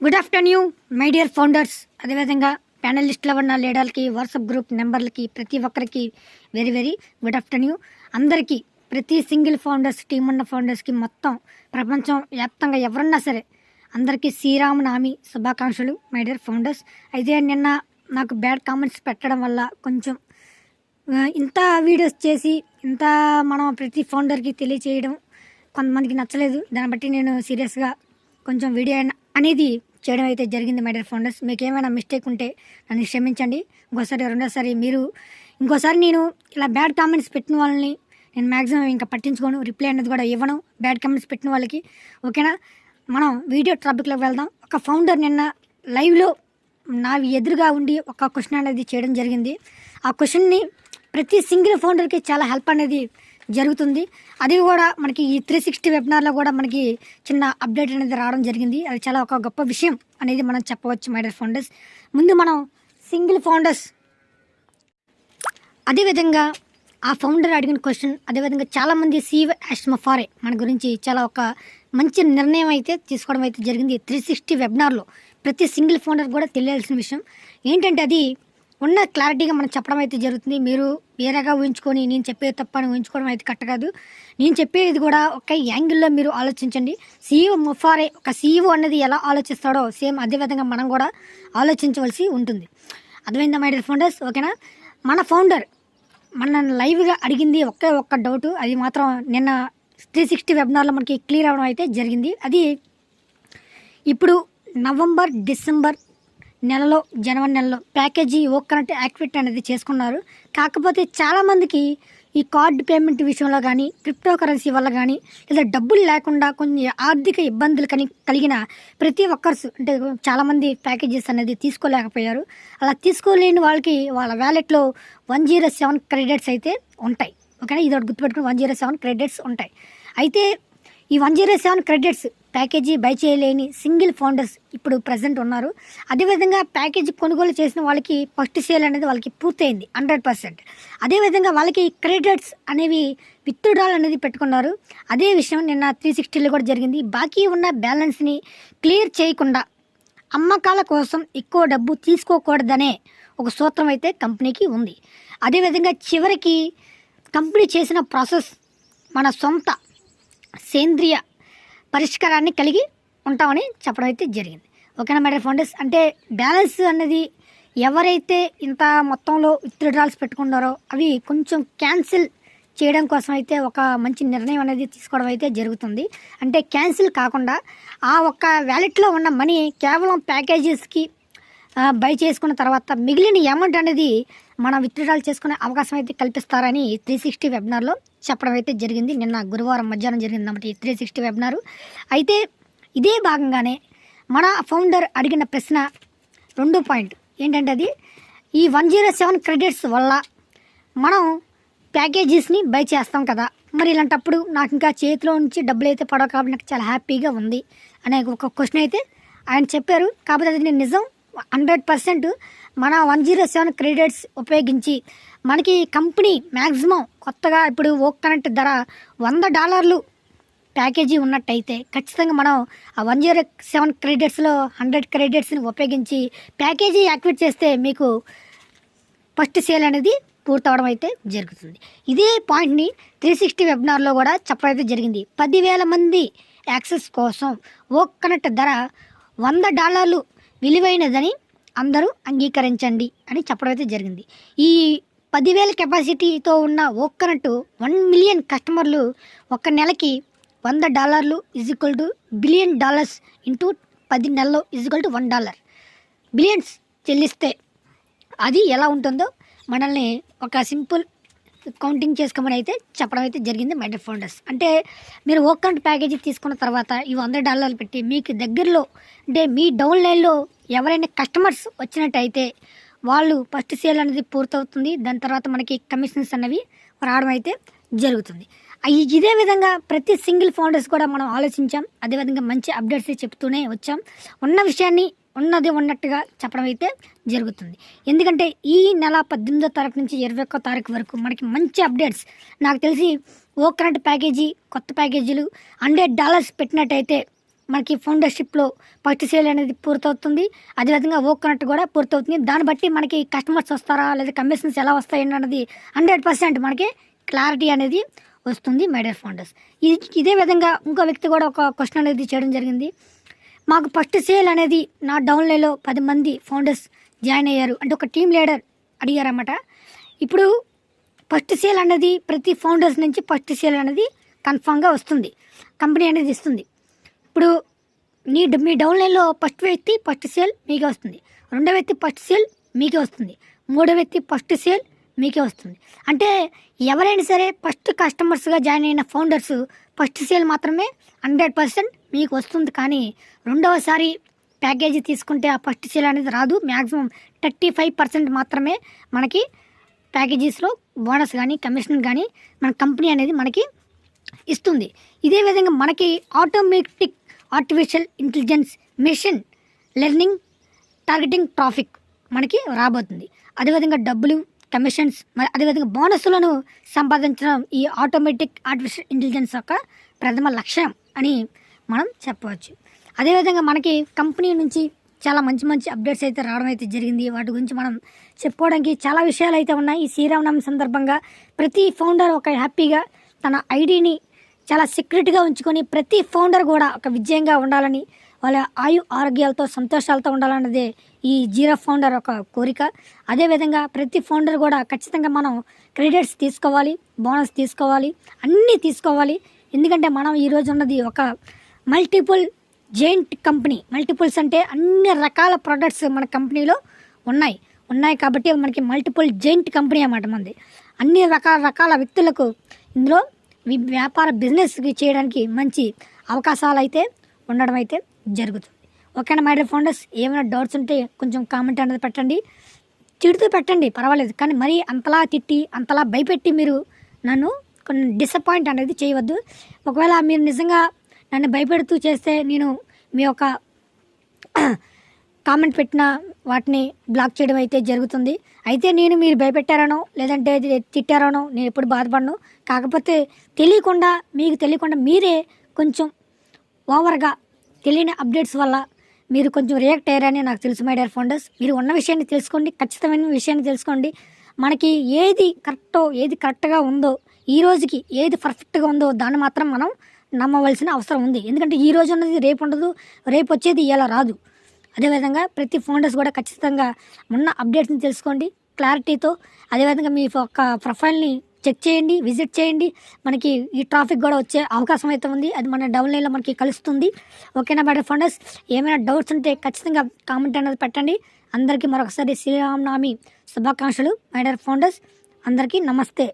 Good afternoon my dear founders అదేవిధంగా ప్యానలిస్ట్లో ఉన్న లీడర్లకి వాట్సాప్ గ్రూప్ నెంబర్లకి ప్రతి ఒక్కరికి వెరీ వెరీ గుడ్ ఆఫ్టర్నూన్ అందరికీ ప్రతి సింగిల్ ఫౌండర్స్ టీం ఉన్న ఫౌండర్స్కి మొత్తం ప్రపంచం వ్యాప్తంగా ఎవరున్నా సరే అందరికీ శ్రీరామనామి శుభాకాంక్షలు మై డియర్ ఫౌండర్స్ అయితే నిన్న నాకు బ్యాడ్ కామెంట్స్ పెట్టడం వల్ల కొంచెం ఇంత వీడియోస్ చేసి ఇంత మనం ప్రతి ఫౌండర్కి తెలియచేయడం కొంతమందికి నచ్చలేదు. దాన్ని బట్టి నేను సీరియస్గా కొంచెం వీడియో అయిన- అనేది చేయడం అయితే జరిగింది మై డియర్ ఫౌండర్స్ మీకు ఏమైనా మిస్టేక్ ఉంటే నన్ను క్షమించండి. ఇంకోసారి రెండోసారి మీరు ఇంకోసారి నేను ఇలా బ్యాడ్ కామెంట్స్ పెట్టిన వాళ్ళని నేను మ్యాక్సిమం ఇంకా పట్టించుకోను రిప్లై అనేది కూడా ఇవ్వను. బ్యాడ్ కామెంట్స్ పెట్టిన వాళ్ళకి ఓకేనా మనం వీడియో టాపిక్లోకి వెళ్దాం. ఒక ఫౌండర్ నిన్న లైవ్లో నా ఎదురుగా ఉండి ఒక క్వశ్చన్ అనేది చేయడం జరిగింది. ఆ క్వశ్చన్ని ప్రతి సింగిల్ ఫౌండర్కి చాలా హెల్ప్ అనేది జరుగుతుంది. అది కూడా మనకి ఈ త్రీ సిక్స్టీ వెబినార్లో కూడా మనకి చిన్న అప్డేట్ అనేది రావడం జరిగింది. అది చాలా ఒక గొప్ప విషయం అనేది మనం చెప్పవచ్చు మైడర్ ఫౌండర్స్ ముందు మనం సింగిల్ ఫౌండర్స్. అదేవిధంగా ఆ ఫౌండర్ అడిగిన క్వశ్చన్ అదేవిధంగా చాలామంది సీవ్ యాష్మఫారే మన గురించి చాలా ఒక మంచి నిర్ణయం అయితే తీసుకోవడం అయితే జరిగింది త్రీ సిక్స్టీ వెబినార్లో. ప్రతి సింగిల్ ఫౌండర్ కూడా తెలియాల్సిన విషయం. ఏంటంటే అది ఉన్న క్లారిటీగా మనం చెప్పడం అయితే జరుగుతుంది. మీరు వేరేగా ఊహించుకొని నేను చెప్పేది తప్ప అని ఊహించుకోవడం అయితే కరెక్ట్ కాదు. నేను చెప్పేది కూడా ఒక యాంగిల్లో మీరు ఆలోచించండి. సీఈఓ ముఫారే ఒక సీఈఓ అనేది ఎలా ఆలోచిస్తాడో సేమ్ అదేవిధంగా మనం కూడా ఆలోచించవలసి ఉంటుంది. అర్థమైందా మై డియర్ ఫౌండర్స్? ఓకేనా? మన ఫౌండర్ మన లైవ్గా అడిగింది ఒకే ఒక్క డౌట్. అది మాత్రం నిన్న త్రీ సిక్స్టీ వెబినార్లో మనకి క్లియర్ అవ్వడం అయితే జరిగింది. అది ఇప్పుడు నవంబర్ డిసెంబర్ నెలలో జనవరి నెలలో ప్యాకేజీ ఓ కనెక్ట్ యాక్టివేట్ అనేది చేసుకున్నారు. కాకపోతే చాలామందికి ఈ కార్డ్ పేమెంట్ విషయంలో కానీ క్రిప్టో కరెన్సీ వల్ల కానీ లేదా డబ్బులు లేకుండా కొన్ని ఆర్థిక ఇబ్బందులు కని కలిగిన ప్రతి ఒక్కరు అంటే చాలామంది ప్యాకేజెస్ అనేది తీసుకోలేకపోయారు. అలా తీసుకోలేని వాళ్ళకి వాళ్ళ వ్యాలెట్లో వన్ జీరో సెవెన్ క్రెడిట్స్ అయితే ఉంటాయి. ఓకేనా? ఇది ఒకటి గుర్తుపెట్టుకుని వన్ జీరో సెవెన్ క్రెడిట్స్ ఉంటాయి. అయితే ఈ one zero seven credits package buy చేయలేని సింగిల్ ఫౌండర్స్ ఇప్పుడు ప్రజెంట్ ఉన్నారు. అదేవిధంగా ప్యాకేజీ కొనుగోలు చేసిన వాళ్ళకి ఫస్ట్ సేల్ అనేది వాళ్ళకి పూర్తయింది హండ్రెడ్ పర్సెంట్ అదేవిధంగా వాళ్ళకి క్రెడిట్స్ అనేవి విత్డ్రాల్ అనేది పెట్టుకున్నారు. అదే విషయం నిన్న త్రీ సిక్స్టీలో కూడా జరిగింది. బాకీ ఉన్న బ్యాలెన్స్ని క్లియర్ చేయకుండా అమ్మకాల కోసం ఎక్కువ డబ్బు తీసుకోకూడదనే ఒక సూత్రం అయితే కంపెనీకి ఉంది. అదేవిధంగా చివరికి కంపెనీ చేసిన ప్రాసెస్ మన సొంత సేంద్రియ పరిష్కారాన్ని కలిగి ఉంటామని చెప్పడం అయితే జరిగింది. ఓకేనా మేడం ఫౌండర్స్? అంటే బ్యాలెన్స్ అనేది ఎవరైతే ఇంత మొత్తంలో విత్డ్రాల్స్ పెట్టుకున్నారో అవి కొంచెం క్యాన్సిల్ చేయడం కోసం అయితే ఒక మంచి నిర్ణయం అనేది తీసుకోవడం అయితే జరుగుతుంది. అంటే క్యాన్సిల్ కాకుండా ఆ ఒక్క వ్యాలెట్లో ఉన్న మనీ కేవలం ప్యాకేజెస్కి బై చేసుకున్న తర్వాత మిగిలిన అమౌంట్ అనేది మనం విత్డ్రాల్ చేసుకునే అవకాశం అయితే కల్పిస్తారని త్రీ సిక్స్టీ వెబినార్లో చెప్పడం అయితే జరిగింది. నిన్న గురువారం మధ్యాహ్నం జరిగింది అన్నమాట ఈ త్రీ సిక్స్టీ వెబినారు అయితే ఇదే భాగంగానే మన ఫౌండర్ అడిగిన ప్రశ్న రెండో పాయింట్ ఏంటంటే అది ఈ వన్ జీరో సెవెన్ క్రెడిట్స్ వల్ల మనం ప్యాకేజెస్ని బై చేస్తాం కదా. మరి ఇలాంటప్పుడు నాకు ఇంకా చేతిలో నుంచి డబ్బులు అయితే పడవు కాబట్టి నాకు చాలా హ్యాపీగా ఉంది అనే ఒక క్వశ్చన్ అయితే ఆయన చెప్పారు. కాకపోతే అది నేను నిజం హండ్రెడ్ పర్సెంట్ మన వన్ జీరో సెవెన్ క్రెడిట్స్ ఉపయోగించి మనకి కంపెనీ మ్యాక్సిమం కొత్తగా ఇప్పుడు ఓ కరెంట్ ధర వంద డాలర్లు ప్యాకేజీ ఉన్నట్టయితే ఖచ్చితంగా మనం ఆ వన్ జీరో సెవెన్ క్రెడిట్స్లో హండ్రెడ్ క్రెడిట్స్ని ఉపయోగించి ప్యాకేజీ యాక్టివేట్ చేస్తే మీకు ఫస్ట్ సేల్ అనేది పూర్తవడం అయితే జరుగుతుంది. ఇదే పాయింట్ని త్రీ సిక్స్టీ వెబినార్లో కూడా చెప్పడం అయితే జరిగింది. పదివేల మంది యాక్సెస్ కోసం ఓ కనెక్ట్ ధర వంద డాలర్లు విలువైనదని అందరూ అంగీకరించండి అని చెప్పడం అయితే జరిగింది. ఈ పదివేల కెపాసిటీతో ఉన్న ఒక్కనట్టు వన్ మిలియన్ కస్టమర్లు ఒక నెలకి వంద డాలర్లు is equal to billion dollars into పది నెలలు is equal to one dollar. Billions చెల్లిస్తే అది ఎలా ఉంటుందో మనల్ని ఒక సింపుల్ కౌంటింగ్ చేసుకోమని అయితే చెప్పడం అయితే జరిగింది మైండ్ ఫౌండర్స్ అంటే మీరు ఓ కరెంట్ ప్యాకేజీ తీసుకున్న తర్వాత ఈ వంద డాలర్లు పెట్టి మీకు దగ్గరలో అంటే మీ డౌన్ లైన్లో ఎవరైనా కస్టమర్స్ వచ్చినట్టయితే వాళ్ళు ఫస్ట్ సేల్ అనేది పూర్తవుతుంది. దాని తర్వాత మనకి కమిషన్స్ అనేవి రావడం అయితే జరుగుతుంది. ఇదే విధంగా ప్రతి సింగిల్ ఫౌండర్స్ కూడా మనం ఆలోచించాం. అదేవిధంగా మంచి అప్డేట్స్ చెప్తూనే వచ్చాం. ఉన్న విషయాన్ని ఉన్నది ఉన్నట్టుగా చెప్పడం అయితే జరుగుతుంది. ఎందుకంటే ఈ నెల పద్దెనిమిదో తారీఖు నుంచి ఇరవై ఒక్క తారీఖు వరకు మనకి మంచి అప్డేట్స్ నాకు తెలిసి ఓ కరెంట్ ప్యాకేజీ కొత్త ప్యాకేజీలు హండ్రెడ్ డాలర్స్ పెట్టినట్టయితే మనకి ఫౌండర్షిప్లో ఫస్ట్ సేల్ అనేది పూర్తవుతుంది. అదేవిధంగా ఓ కనెక్ట్ కూడా పూర్తవుతుంది. దాన్ని బట్టి మనకి కస్టమర్స్ వస్తారా లేదా కమిషన్స్ ఎలా వస్తాయి అన్నది హండ్రెడ్ పర్సెంట్ మనకి క్లారిటీ అనేది వస్తుంది మేడర్ ఫౌండర్స్. ఇది ఇదే విధంగా ఇంకో వ్యక్తి కూడా ఒక క్వశ్చన్ అనేది చేయడం జరిగింది. మాకు ఫస్ట్ సేల్ అనేది నా డౌన్లైన్లో పది మంది ఫౌండర్స్ జాయిన్ అయ్యారు. అంటే ఒక టీం లీడర్ అడిగారన్నమాట. ఇప్పుడు ఫస్ట్ సేల్ అనేది ప్రతి ఫౌండర్స్ నుంచి ఫస్ట్ సేల్ అనేది కన్ఫామ్గా వస్తుంది. కంపెనీ అనేది ఇస్తుంది. ఇప్పుడు నీ మీ డౌన్లైన్లో ఫస్ట్ వ్యక్తి ఫస్ట్ సేల్ మీకే వస్తుంది. రెండో వ్యక్తి ఫస్ట్ సేల్ మీకే వస్తుంది. మూడో వ్యక్తి ఫస్ట్ సేల్ మీకే వస్తుంది. అంటే ఎవరైనా సరే ఫస్ట్ కస్టమర్స్గా జాయిన్ అయిన ఫౌండర్స్ ఫస్ట్ సేల్ మాత్రమే హండ్రెడ్ పర్సెంట్ మీకు వస్తుంది. కానీ రెండవసారి ప్యాకేజీ తీసుకుంటే ఆ ఫస్ట్ సేల్ అనేది రాదు. మ్యాక్సిమం థర్టీ ఫైవ్ పర్సెంట్ మాత్రమే మనకి ప్యాకేజీస్లో బోనస్ కానీ కమిషన్ కానీ మన కంపెనీ అనేది మనకి ఇస్తుంది. ఇదే విధంగా మనకి automatic artificial intelligence machine learning targeting traffic మనకి రాబోతుంది. అదేవిధంగా డబ్బులు కమిషన్స్ మరి అదేవిధంగా బోనస్లను సంపాదించడం ఈ ఆటోమేటిక్ ఆర్టిఫిషియల్ ఇంటెలిజెన్స్ యొక్క ప్రథమ లక్ష్యం అని మనం చెప్పవచ్చు. అదేవిధంగా మనకి కంపెనీ నుంచి చాలా మంచి మంచి అప్డేట్స్ అయితే రావడం అయితే జరిగింది. వాటి గురించి మనం చెప్పుకోవడానికి చాలా విషయాలు అయితే ఉన్నాయి. ఈ శ్రీరామనవమి సందర్భంగా ప్రతి ఫౌండర్ ఒక హ్యాపీగా తన ఐడిని చాలా సీక్రెట్గా ఉంచుకొని ప్రతి ఫౌండర్ కూడా ఒక విజయంగా ఉండాలని వాళ్ళ ఆయు ఆరోగ్యాలతో సంతోషాలతో ఉండాలన్నదే ఈ జీరో ఫౌండర్ ఒక కోరిక. అదేవిధంగా ప్రతి ఫౌండర్ కూడా ఖచ్చితంగా మనం క్రెడిట్స్ తీసుకోవాలి బోనస్ తీసుకోవాలి అన్నీ తీసుకోవాలి. ఎందుకంటే మనం ఈరోజు ఉన్నది ఒక మల్టిపుల్ జెయింట్ కంపెనీ. మల్టిపుల్స్ అంటే అన్ని రకాల ప్రొడక్ట్స్ మన కంపెనీలో ఉన్నాయి. ఉన్నాయి కాబట్టి మనకి మల్టిపుల్ జెయింట్ కంపెనీ అన్నమాట మనది. అన్ని రకాల రకాల వ్యక్తులకు ఇందులో వ్యాపార బిజినెస్ చేయడానికి మంచి అవకాశాలు అయితే ఉండడం అయితే జరుగుతుంది. ఓకేనా మై డియర్ ఫౌండర్స్? ఏమైనా డౌట్స్ ఉంటే కొంచెం కామెంట్ అనేది పెట్టండి. తిడుతూ పెట్టండి పర్వాలేదు. కానీ మరీ అంతలా తిట్టి అంతలా భయపెట్టి మీరు నన్ను కొన్ని డిసప్పాయింట్ అనేది చేయవద్దు. ఒకవేళ మీరు నిజంగా నన్ను భయపెడుతూ చేస్తే నేను మీ యొక్క కామెంట్ పెట్టిన వాటిని బ్లాక్ చేయడం అయితే జరుగుతుంది. అయితే నేను మీరు భయపెట్టారనో లేదంటే తిట్టారనో నేను ఎప్పుడు బాధపడను. కాకపోతే తెలియకుండా మీకు తెలియకుండా మీరే కొంచెం ఓవర్గా తెలియని అప్డేట్స్ వల్ల మీరు కొంచెం రియాక్ట్ అయ్యారని నాకు తెలుసు మై డియర్ ఫౌండర్స్ మీరు ఉన్న విషయాన్ని తెలుసుకోండి ఖచ్చితమైన విషయాన్ని తెలుసుకోండి. మనకి ఏది కరెక్టో ఏది కరెక్ట్గా ఉందో ఈ రోజుకి ఏది పర్ఫెక్ట్గా ఉందో దాన్ని మాత్రం మనం నమ్మవలసిన అవసరం ఉంది. ఎందుకంటే ఈ రోజు ఉన్నది రేపు ఉండదు రేపు వచ్చేది ఇలా రాదు. అదేవిధంగా ప్రతి ఫౌండర్స్ కూడా ఖచ్చితంగా ఉన్న అప్డేట్స్ని తెలుసుకోండి క్లారిటీతో అదేవిధంగా మీ యొక్క ప్రొఫైల్ని చెక్ చేయండి విజిట్ చేయండి. మనకి ఈ ట్రాఫిక్ కూడా వచ్చే అవకాశం అయితే ఉంది. అది మన డౌన్ లైన్లో మనకి కలుస్తుంది. ఓకేనా మేడం ఫండర్స్? ఏమైనా డౌట్స్ ఉంటే ఖచ్చితంగా కామెంట్ అనేది పెట్టండి. అందరికీ మరొకసారి శ్రీరామనవమి శుభాకాంక్షలు. మై డియర్ ఫౌండర్స్ అందరికీ నమస్తే.